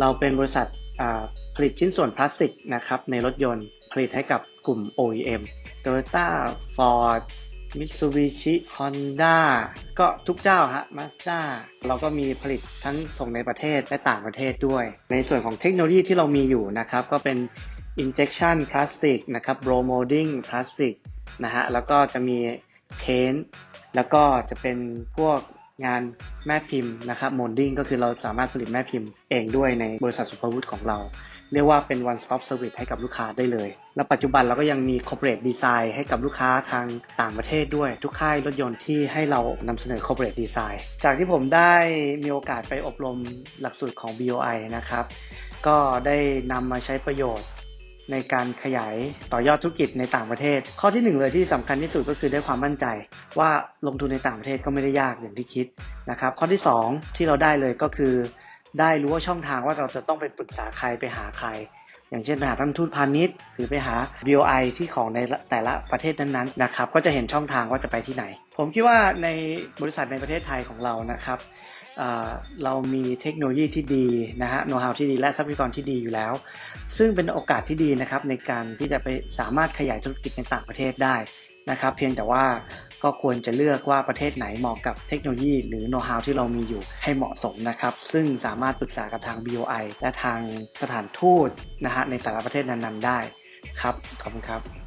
เราเป็นบริษัทผลิตชิ้นส่วนพลาสติกนะครับในรถยนต์ผลิตให้กับกลุ่ม OEM Toyota Ford Mitsubishi Honda ก็ทุกเจ้าฮะ Mazda เราก็มีผลิตทั้งส่งในประเทศและต่างประเทศด้วย ในส่วนของเทคโนโลยีที่เรามีอยู่นะครับ ก็เป็น injection plastic นะครับ blow molding plastic นะฮะ แล้วก็จะมี paint แล้วก็จะเป็นพวก งานแม่พิมพ์นะครับ molding ก็คือเราสามารถผลิตแม่พิมพ์เองด้วยในบริษัทสุภวุฒิของเรา เรียกว่าเป็น one stop service ให้กับลูกค้าได้เลย และปัจจุบันเราก็ยังมี corporate design ให้กับลูกค้าทางต่างประเทศด้วย ทุกค่ายรถยนต์ที่ให้เรานำเสนอ corporate design จากที่ผมได้มีโอกาสไปอบรมหลักสูตรของ BOI นะครับก็ได้นำมาใช้ประโยชน์ ในการขยายต่อยอดธุรกิจในต่างประเทศ ข้อที่หนึ่งเลยที่สำคัญที่สุดก็คือได้ความมั่นใจ ว่าลงทุนในต่างประเทศก็ไม่ได้ยากอย่างที่คิดนะครับข้อที่สองที่เราได้เลยก็คือ ได้รู้ว่าช่องทางว่าเราจะต้องไปปรึกษาใครไปหาใคร อย่างเช่นไปหาท่านทูตพาณิชย์ หรือไปหา BOI ที่ของในแต่ละประเทศนั้นๆนะครับก็จะเห็นช่องทางว่าจะไปที่ไหน ผมคิดว่าในบริษัทในประเทศไทยของเรานะครับ เรามีเทคโนโลยีที่ดีนะฮะโน้ตฮาวที่ดีและทรัพยากรที่ดีอยู่แล้ว ซึ่งเป็นโอกาสที่ดีนะครับในการที่จะไปสามารถขยายธุรกิจในต่างประเทศได้นะครับเพียงแต่ว่าก็ควรจะเลือกว่าประเทศไหนเหมาะกับเทคโนโลยี หรือโน้ตฮาวที่เรามีอยู่ให้เหมาะสมนะครับ ซึ่งสามารถปรึกษากับทาง BOI และทางสถานทูตนะฮะในแต่ละประเทศนั้นๆได้ครับ ขอบคุณครับ